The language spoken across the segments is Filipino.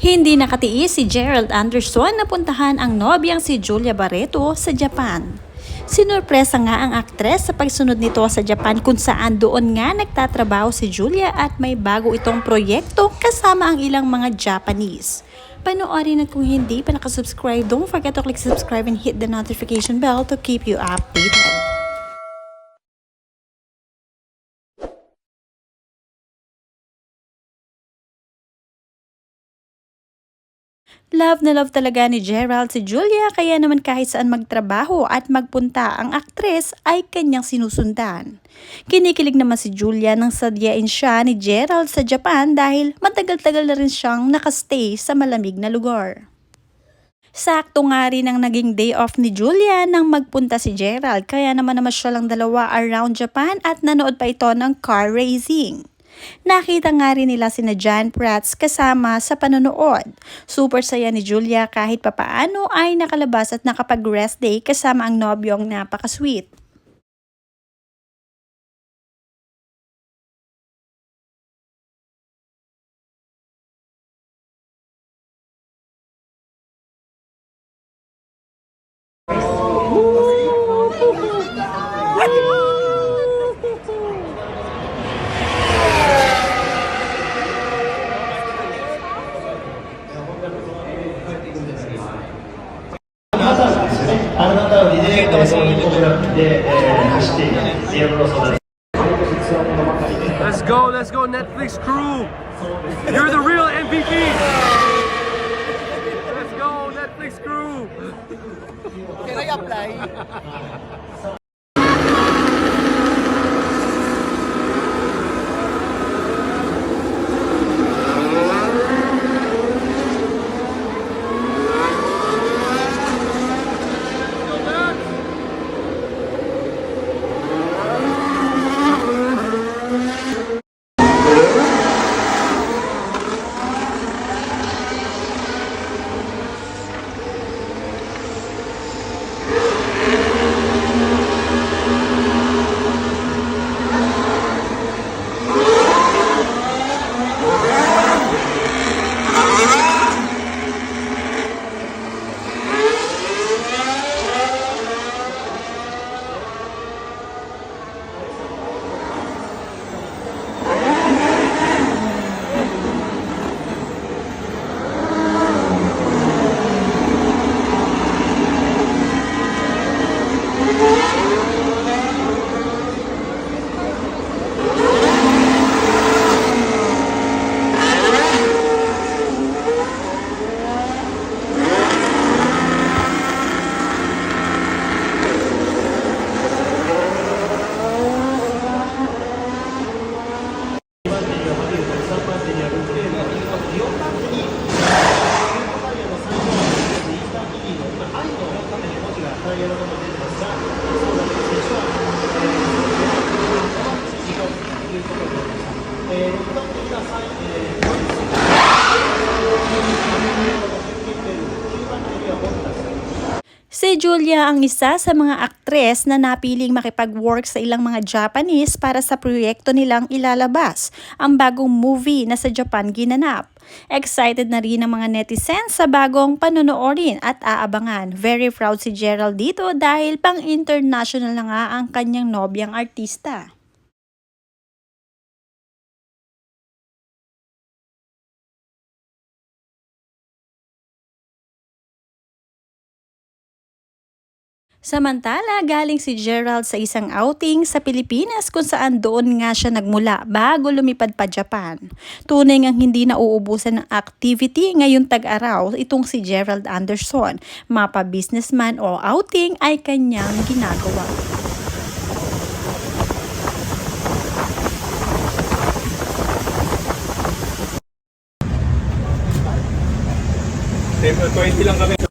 Hindi nakatiis si Gerald Anderson na puntahan ang nobyang si Julia Barreto sa Japan. Sinurpresa nga ang aktres sa pagsunod nito sa Japan kung saan doon nga nagtatrabaho si Julia at may bago itong proyekto kasama ang ilang mga Japanese. Panoorin at kung hindi pa nakasubscribe, don't forget to click subscribe and hit the notification bell to keep you updated. Love na love talaga ni Gerald si Julia kaya naman kahit saan magtrabaho at magpunta ang aktres ay kanyang sinusundan. Kinikilig naman si Julia nang sadyain siya ni Gerald sa Japan dahil matagal-tagal na rin siyang nakastay sa malamig na lugar. Sakto nga rin ang naging day off ni Julia nang magpunta si Gerald kaya naman naman siya lang dalawa around Japan at nanood pa ito ng car racing. Nakita nga rin nila sina John Prats kasama sa panonood. Super saya ni Julia kahit papaano ay nakalabas at nakapag-rest day kasama ang nobyong napaka-sweet. あ で、えー、走っているエアブロスを Let's go, let's go, Netflix crew. You're the real MVP. Let's go, Netflix crew. Can I apply? Si Julia ang isa sa mga aktres na napiling makipag-work sa ilang mga Japanese para sa proyekto nilang ilalabas, ang bagong movie na sa Japan ginanap. Excited na rin ang mga netizens sa bagong panonoorin at aabangan. Very proud si Gerald dito dahil pang-international na nga ang kanyang nobyang artista. Samantala, galing si Gerald sa isang outing sa Pilipinas kung saan doon nga siya nagmula bago lumipad pa Japan. Tunay ngang hindi nauubusan ng activity ngayong tag-araw itong si Gerald Anderson. Mapa businessman o outing ay kanyang ginagawa. April 20 lang kami.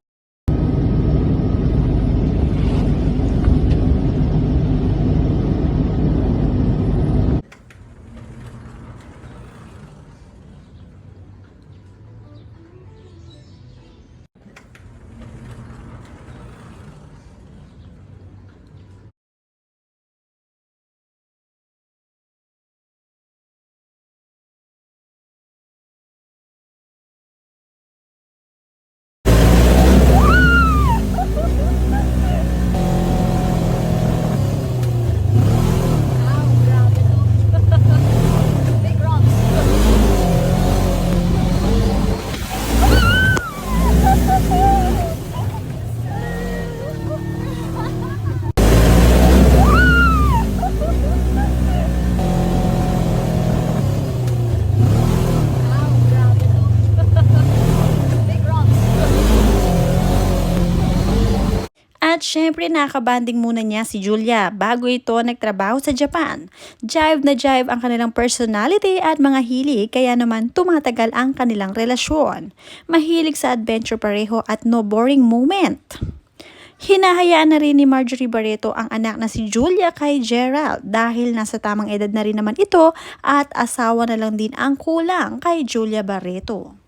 At syempre nakabanding muna niya si Julia bago ito nagtrabaho sa Japan. Jive na jive ang kanilang personality at mga hilig kaya naman tumatagal ang kanilang relasyon. Mahilig sa adventure pareho at no boring moment. Hinahayaan na rin ni Marjorie Barreto ang anak na si Julia kay Gerald dahil nasa tamang edad na rin naman ito at asawa na lang din ang kulang kay Julia Barreto.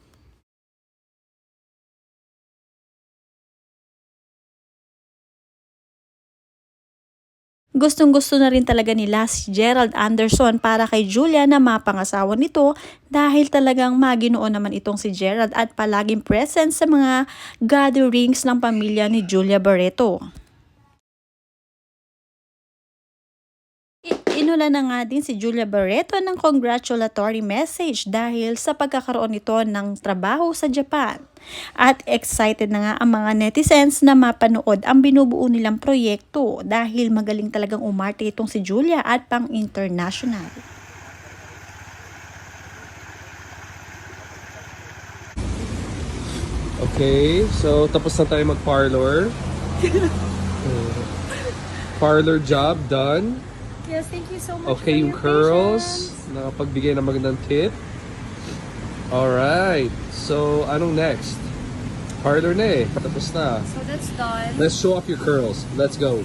Gustong gusto na rin talaga nila si Gerald Anderson para kay Julia na mapangasawa nito dahil talagang maginoo naman itong si Gerald at palaging present sa mga gatherings ng pamilya ni Julia Barreto. I- Inula na nga din si Julia Barreto ng congratulatory message dahil sa pagkakaroon nito ng trabaho sa Japan. At excited na nga ang mga netizens na mapanood ang binubuo nilang proyekto dahil magaling talagang umarte itong si Julia at pang international. Okay, so tapos na tayo mag-parlor. Parlor job done. Yes, thank you so much Okay, yung your curls, nakapagbigay ng magandang tip. Alright, so anong next? Parlor na eh, tapos na. So that's done. Let's show off your curls. Let's go.